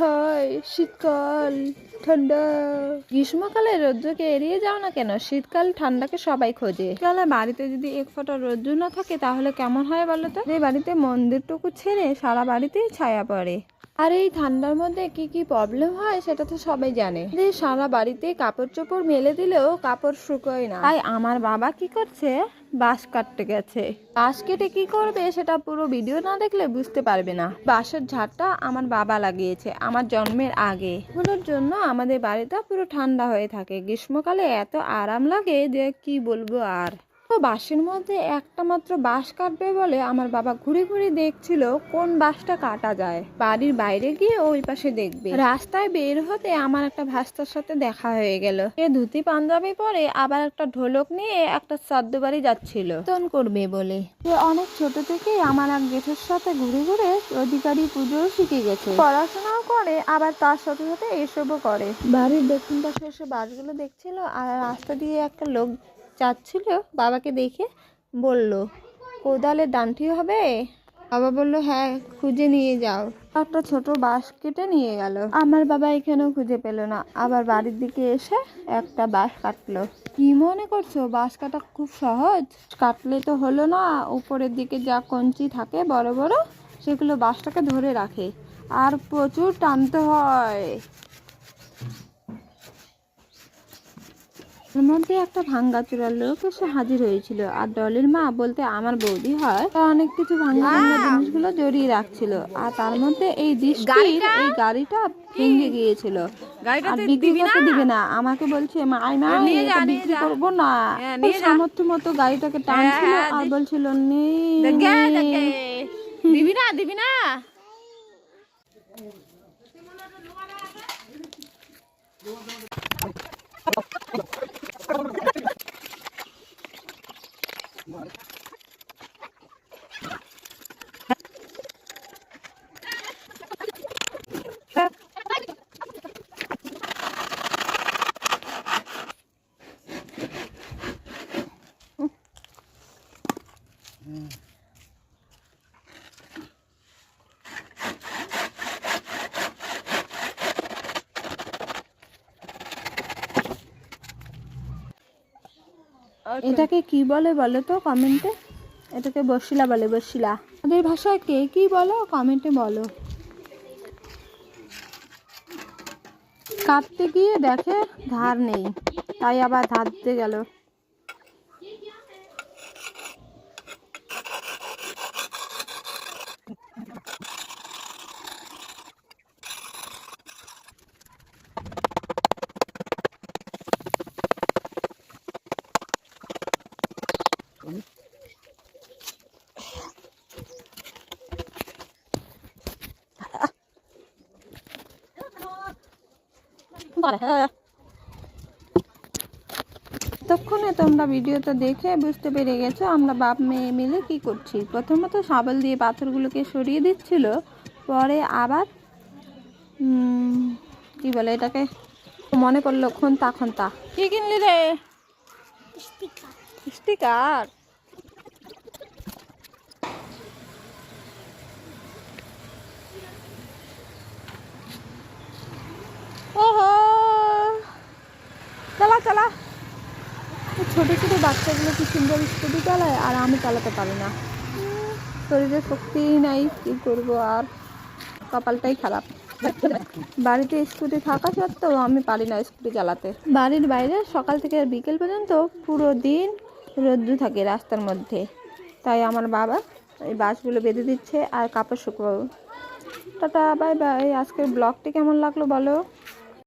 হায় শীতকাল ঠান্ডা। গ্রীষ্মকালে রোদ্রকে এড়িয়ে যাও না কেন? শীতকাল ঠান্ডাকে সবাই খোঁজে। তাহলে বাড়িতে যদি এক ফোঁটা রৌদ্র না থাকে তাহলে কেমন হয় বলো তো? এই বাড়িতে মন্দিরটুকু ছেড়ে সারা বাড়িতেই ছায়া পড়ে। আর এই ঠান্ডার মধ্যে কি কি প্রবলেম হয় সেটা তো সবাই জানে। যে সারা বাড়িতে কাপড় চোপড় মেলে দিলেও কাপড় শুকোয় না। তাই আমার বাবা কি করছে? বাঁশ কাটতে গেছে। বাঁশ কেটে কি করবে সেটা পুরো ভিডিও না দেখলে বুঝতে পারবে না। বাঁশের ঝাড়টা আমার বাবা লাগিয়েছে আমার জন্মের আগে। ওগুলোর জন্য আমাদের বাড়িটা পুরো ঠান্ডা হয়ে থাকে। গ্রীষ্মকালে এত আরাম লাগে যে কি বলব আর। তো বাঁশের মধ্যে একটা মাত্র বাঁশ কাটবে বলে আমার বাবা ঘুরে ঘুরে দেখছিল কোন বাঁশটা কাটা যায়। বাড়ির বাইরে গিয়ে ওই পাশে দেখবে। রাস্তায় বের হতে আমার একটা ভাস্তার সাথে দেখা হয়ে গেল। এ ধুতি পাঞ্জাবি পরে আবার একটা ঢোলক নিয়ে একটা শ্রাদ্ধ বাড়ি যাচ্ছিল। তন করবে বলে। সে অনেক ছোট থেকে আমার এক জেঠের সাথে ঘুরে ঘুরে অধিকারী পুজো শিখে গেছে। পড়াশোনাও করে, আবার তার সাথে সাথে এসবও করে। বাড়ির দক্ষিণ পাশে এসে বাসগুলো দেখছিল আর রাস্তা দিয়ে একটা লোক যাচ্ছিল বাবাকে দেখে বলল কোদালের ডান্টি হবে? বাবা বলল হ্যাঁ খুঁজে নিয়ে যাও। একটা ছোট বাঁশ কেটে নিয়ে গেল। আমার বাবা এখানেও খুঁজে পেল না। আবার বাড়ির দিকে এসে একটা বাঁশ কাটলো। কি মনে করছ? বাঁশ কাটা খুব সহজ। কাটলে তো হলো না। উপরের দিকে যা কঞ্চি থাকে বড় বড়, সেগুলো বাঁশটাকে ধরে রাখে। আর প্রচুর টানতে হয়। এর মধ্যে একটা ভাঙ্গা ভাঙ্গাচুরার লোক এসে হাজির হয়েছিল। আর ডলির মা বলতে আমার বৌদি হয় তা অনেক কিছু ভাঙ্গা ভাঙ্গা জিনিসগুলো জড়িয়ে রাখছিল। আর তার মধ্যে এই দৃষ্টির এই গাড়িটা ভেঙে গিয়েছিল। আর বিক্রি করতে দিবে না। আমাকে বলছে মা এটা বিক্রি করব না। সামর্থ্য মতো গাড়িটাকে টানছিল আর বলছিল নে নে। দিবি না? দিবি না এটাকে কি বলে বলো তো কমেন্টে এটাকে বসিলা বলে, বসিলা। আমাদের ভাষায় কে কি বলো কমেন্টে বলো। কাটতে গিয়ে দেখে ধার নেই, তাই আবার ধার দিতে গেল। ততক্ষণে তোমরা ভিডিওটা দেখে বুঝতে পেরে গেছো আমরা বাপ মেয়ে মিলে কি করছি। প্রথমত শাবল দিয়ে পাথরগুলোকে সরিয়ে দিচ্ছিল, পরে আবার কি বলে এটাকে মনে পড়ল খন্তা খন্তা। কি কিনলি রে? স্টিকার ওহো চালা চালা ছোট ছোট বাচ্চাগুলো কি সুন্দর স্কুটি চালায়? আর আমি চালাতে পারি না। শরীরে শক্তি নাই কি করব আর? কপালটাই খারাপ। বাড়িতে স্কুটি থাকা সত্ত্বেও আমি পারি না স্কুটি চালাতে। বাড়ির বাইরে সকাল থেকে বিকেল পর্যন্ত পুরো দিন রোদ্দু থাকে রাস্তার মধ্যে। তাই আমার বাবা এই বাসগুলো বেঁধে দিচ্ছে আর কাপড় শুকাবো টাটা, বাই বাই। আজকের ব্লগটি কেমন লাগল বলো?